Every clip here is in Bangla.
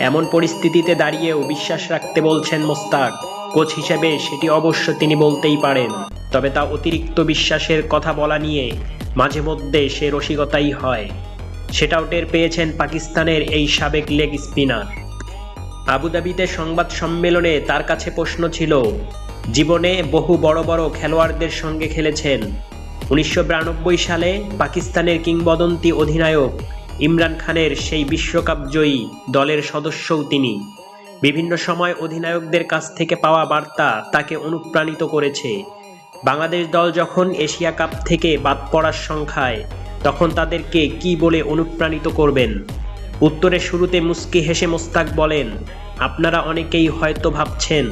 এমন পরিস্থিতিতে দাঁড়িয়েও বিশ্বাস রাখতে বলছেন মোস্তাক। কোচ হিসেবে সেটি অবশ্য তিনি বলতেই পারেন। তবে তা অতিরিক্ত বিশ্বাসের কথা বলা নিয়ে মাঝে মধ্যে সে রসিকতাই হয়। সেটাও টের পেয়েছেন পাকিস্তানের এই সাবেক লেগ স্পিনার। আবুধাবিতে সংবাদ সম্মেলনে তার কাছে প্রশ্ন ছিল, জীবনে বহু বড় বড় খেলোয়াড়দের সঙ্গে খেলেছেন। উনিশশো বিরানব্বই সালে পাকিস্তানের কিংবদন্তি অধিনায়ক ইমরান খানের সেই বিশ্বকাপ জয়ী দলের সদস্যও তিনি। বিভিন্ন সময় অধিনায়কদের কাছ থেকে পাওয়া বার্তা তাকে অনুপ্রাণিত করেছে। বাংলাদেশ দল যখন এশিয়া কাপ থেকে বাদ পড়ার সংখ্যায়, তখন তাদেরকে কি বলে অনুপ্রাণিত করবেন? উত্তরের শুরুতে মুস্কি হেসে মোস্তাক বলেন, আপনারা অনেকেই হয়তো ভাবছেন,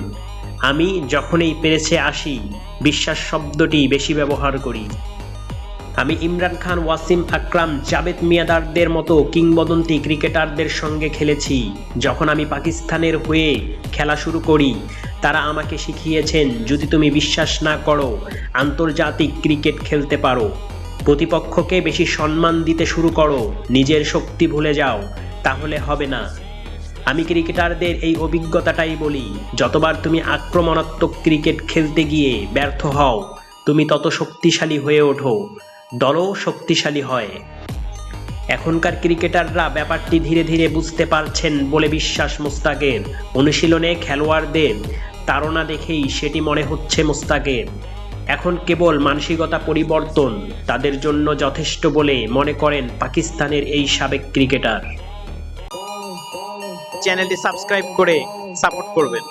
আমি যখনই পেরেছে আসি, বিশ্বাস শব্দটি বেশি ব্যবহার করি। আমি ইমরান খান, ওয়াসিম আকরাম জাবেদ মিয়াদারদের মতো কিংবদন্তি ক্রিকেটারদের সঙ্গে খেলেছি। যখন আমি পাকিস্তানের হয়ে খেলা শুরু করি, তারা আমাকে শিখিয়েছেন, যদি তুমি বিশ্বাস না করো, আন্তর্জাতিক ক্রিকেট খেলতে পারো। প্রতিপক্ষকে বেশি সম্মান দিতে শুরু করো, নিজের শক্তি ভুলে যাও, তাহলে হবে না। আমি ক্রিকেটারদের এই অভিজ্ঞতাটাই বলি, যতবার তুমি আক্রমণাত্মক ক্রিকেট খেলতে গিয়ে ব্যর্থ হও, তুমি তত শক্তিশালী হয়ে ওঠো। দলও শক্তিশালী হয়। এখনকার ক্রিকেটাররা ব্যাপারটি ধীরে ধীরে বুঝতে পারছেন বলে বিশ্বাস মোস্তাকের। অনুশীলনে খেলোয়াড়দের তাড়না দেখেই সেটি মনে হচ্ছে মোস্তাকের। এখন কেবল মানসিকতা পরিবর্তন তাদের জন্য যথেষ্ট বলে মনে করেন পাকিস্তানের এই সাবেক ক্রিকেটার। চ্যানেলটি সাবস্ক্রাইব করে সাপোর্ট করবেন।